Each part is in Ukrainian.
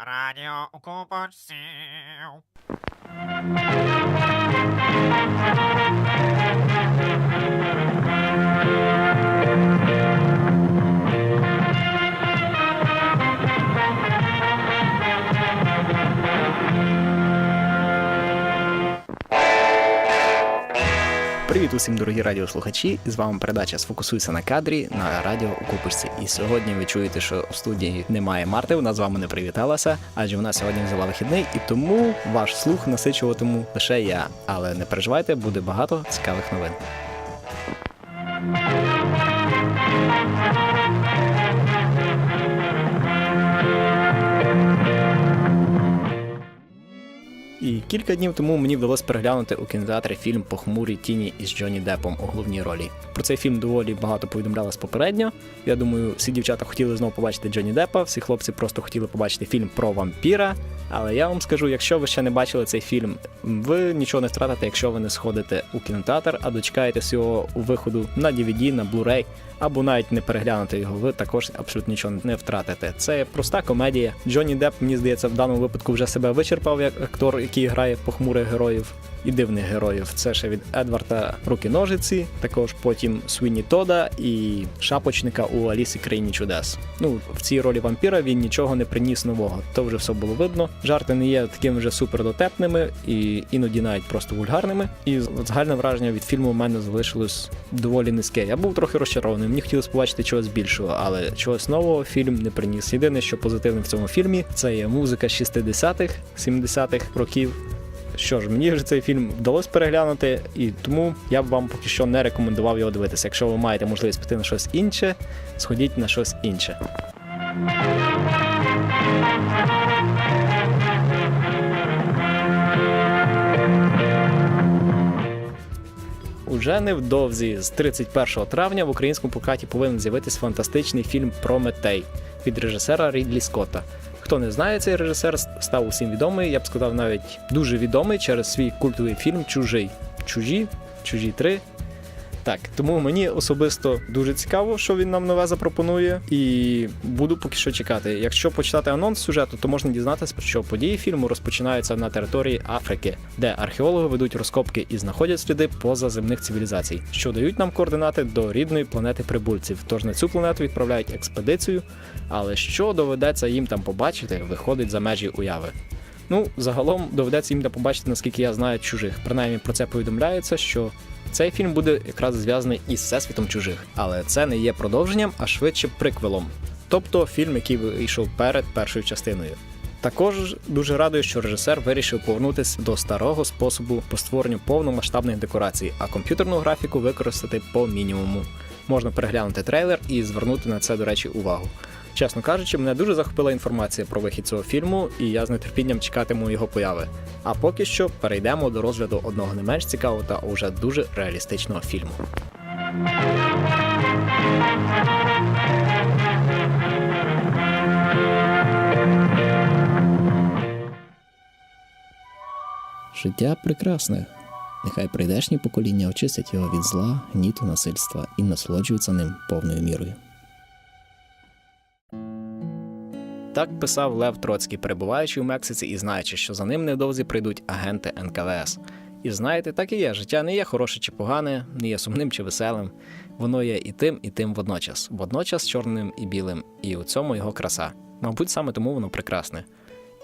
Радіо Укупочців. Привіт усім, дорогі радіослухачі! З вами передача Сфокусуйся на кадрі на радіо у Купочці. І сьогодні ви чуєте, що в студії немає Марти, вона з вами не привіталася, адже вона сьогодні взяла вихідний, і тому ваш слух насичуватиму лише я. Але не переживайте, буде багато цікавих новин. Кілька днів тому мені вдалося переглянути у кінотеатрі фільм Похмурі тіні із Джонні Деппом у головній ролі. Про цей фільм доволі багато повідомлялось попередньо. Я думаю, всі дівчата хотіли знову побачити Джонні Деппа, всі хлопці просто хотіли побачити фільм про вампіра. Але я вам скажу, якщо ви ще не бачили цей фільм, ви нічого не втратите, якщо ви не сходите у кінотеатр, а дочекаєтесь його виходу на DVD, на Blu-ray, або навіть не переглянути його, ви також абсолютно нічого не втратите. Це проста комедія. Джонні Депп, мені здається, в даному випадку вже себе вичерпав як актор, який грає похмурих героїв і дивних героїв. Це ще від Едварда руки ножиці, також потім Свіні Тода і шапочника у Алісі Країні чудес. Ну в цій ролі вампіра він нічого не приніс нового. То вже все було видно. Жарти не є такими вже супердотепними і іноді навіть просто вульгарними. І загальне враження від фільму в мене залишилось доволі низьке. Я був трохи розчарований. Мені хотілося побачити чогось більшого, але чогось нового фільм не приніс. Єдине, що позитивне в цьому фільмі, це є музика 60-х, 70-х років. Що ж, мені вже цей фільм вдалося переглянути, і тому я б вам поки що не рекомендував його дивитися. Якщо ви маєте можливість піти на щось інше, сходіть на щось інше. Уже невдовзі, з 31 травня, в українському прокаті повинен з'явитись фантастичний фільм Прометей від режисера Рідлі Скотта. Хто не знає, цей режисер став усім відомий, я б сказав, навіть дуже відомий через свій культовий фільм Чужий. Чужі, чужі 3. Так, тому мені особисто дуже цікаво, що він нам нове запропонує, і буду поки що чекати. Якщо почитати анонс сюжету, то можна дізнатися, що події фільму розпочинаються на території Африки, де археологи ведуть розкопки і знаходять сліди позаземних цивілізацій, що дають нам координати до рідної планети прибульців. Тож на цю планету відправляють експедицію, але що доведеться їм там побачити, виходить за межі уяви. Ну, загалом доведеться їм там побачити, наскільки я знаю, чужих. Принаймні про це повідомляється, що цей фільм буде якраз зв'язаний із всесвітом чужих, але це не є продовженням, а швидше приквелом. Тобто фільм, який вийшов перед першою частиною. Також дуже радую, що режисер вирішив повернутися до старого способу по створенню повномасштабних декорацій, а комп'ютерну графіку використати по мінімуму. Можна переглянути трейлер і звернути на це, до речі, увагу. Чесно кажучи, мене дуже захопила інформація про вихід цього фільму, і я з нетерпінням чекатиму його появи. А поки що перейдемо до розгляду одного не менш цікавого та уже дуже реалістичного фільму. Життя прекрасне. Нехай прийдешні покоління очистять його від зла, гніту, насильства і насолоджуються ним повною мірою. Так писав Лев Троцький, перебуваючи у Мексиці і знаючи, що за ним невдовзі прийдуть агенти НКВС. І знаєте, так і є. Життя не є хороше чи погане, не є сумним чи веселим. Воно є і тим, і тим водночас, водночас чорним і білим, і у цьому його краса. Мабуть, саме тому воно прекрасне.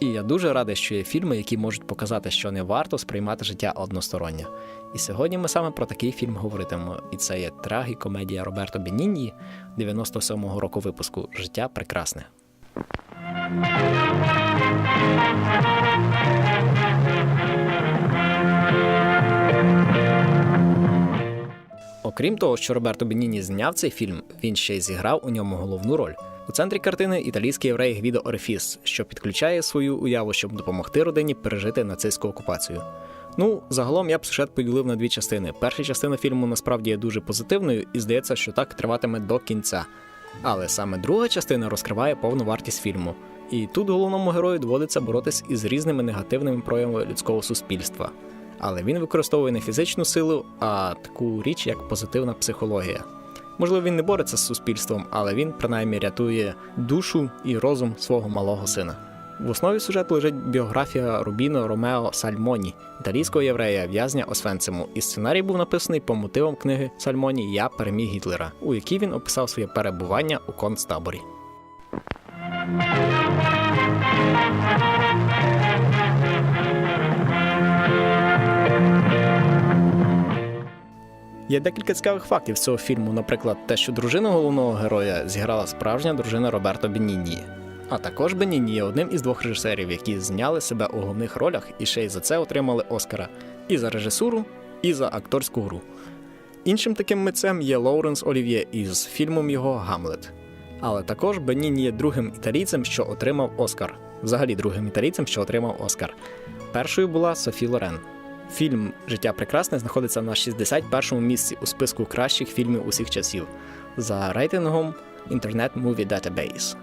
І я дуже радий, що є фільми, які можуть показати, що не варто сприймати життя односторонньо. І сьогодні ми саме про такий фільм говоритимемо. І це є трагікомедія Роберто Бенінні 97-го року випуску Життя прекрасне. Окрім того, що Роберто Беніні зняв цей фільм, він ще й зіграв у ньому головну роль. У центрі картини італійський єврей Гвідо Орефіс, що підключає свою уяву, щоб допомогти родині пережити нацистську окупацію. Ну, загалом я б сюжет поділив на дві частини. Перша частина фільму насправді є дуже позитивною, і здається, що так триватиме до кінця. Але саме друга частина розкриває повну вартість фільму. І тут головному герою доводиться боротись із різними негативними проявами людського суспільства. Але він використовує не фізичну силу, а таку річ, як позитивна психологія. Можливо, він не бореться з суспільством, але він принаймні рятує душу і розум свого малого сина. В основі сюжету лежить біографія Рубіно Ромео Сальмоні, італійського єврея, в'язня Освенциму. І сценарій був написаний по мотивам книги Сальмоні Я переміг Гітлера, у якій він описав своє перебування у концтаборі. Є декілька цікавих фактів з цього фільму, наприклад, те, що дружину головного героя зіграла справжня дружина Роберто Беніні. А також Беніні є одним із двох режисерів, які зняли себе у головних ролях і ще й за це отримали Оскара і за режисуру, і за акторську гру. Іншим таким митцем є Лоуренс Олів'є із фільмом його Гамлет. Але також Беніні є другим італійцем, що отримав Оскар. Взагалі другим італійцем, що отримав Оскар. Першою була Софі Лорен. Фільм Життя прекрасне знаходиться на 61-му місці у списку кращих фільмів усіх часів за рейтингом Internet Movie Database.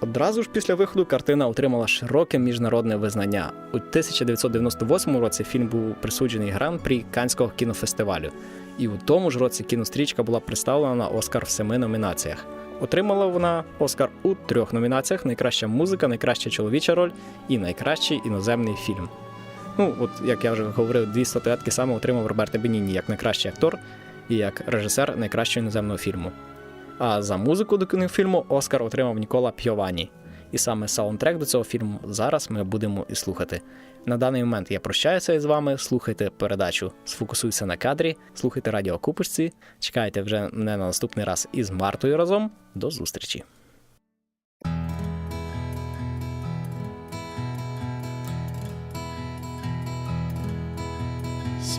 Одразу ж після виходу картина отримала широке міжнародне визнання. У 1998 році фільм був присуджений гран-прі Канського кінофестивалю, і у тому ж році кінострічка була представлена на Оскар в семи номінаціях. Отримала вона Оскар у трьох номінаціях: найкраща музика, найкраща чоловіча роль і найкращий іноземний фільм. Ну, от як я вже говорив, дві статуетки саме отримав Роберто Беніні як найкращий актор і як режисер найкращого іноземного фільму. А за музику до кінофільму Оскар отримав Нікола Пьовані. І саме саундтрек до цього фільму зараз ми будемо і слухати. На даний момент я прощаюся із вами. Слухайте передачу Сфокусуйся на кадрі, слухайте радіо Купочці. Чекайте вже мене на наступний раз із Мартою разом. До зустрічі!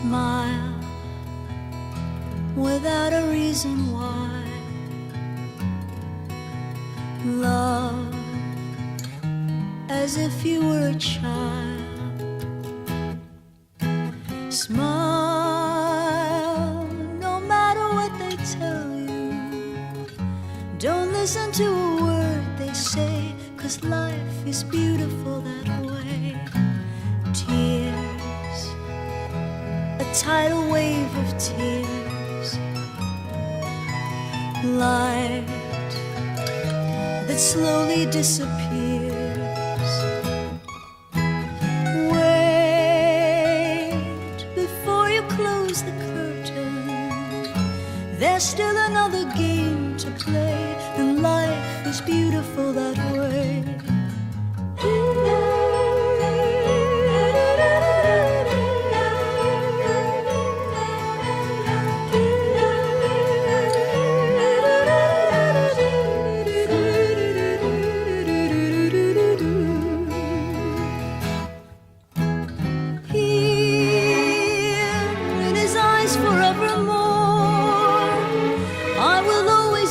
Smile without a reason why. Love as if you were a child. Smile no matter what they tell you. Don't listen to a word they say, cause life is beautiful that way. Tidal wave of tears. Light that slowly disappears. Wait before you close the curtain. There's still another game to play, and life is beautiful that way.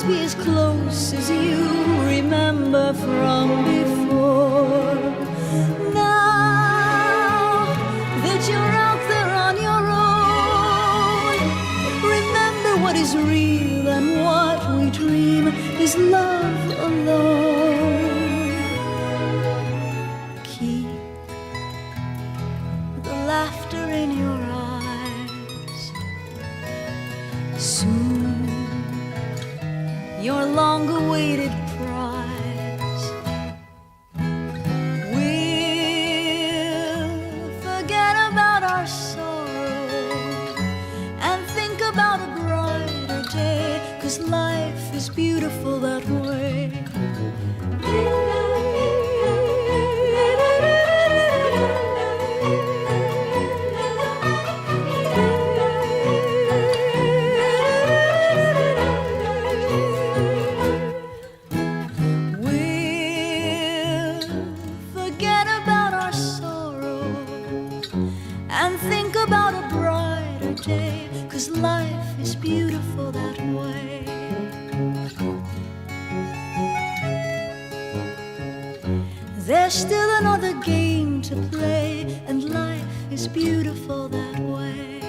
Always be as close as you remember from before. Now that you're out there on your own, remember what is real and what we dream is love our sorrow and think about a brighter day. Cause life is beautiful that way. There's still another game to play, and life is beautiful that way.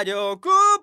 Радіо Купорці!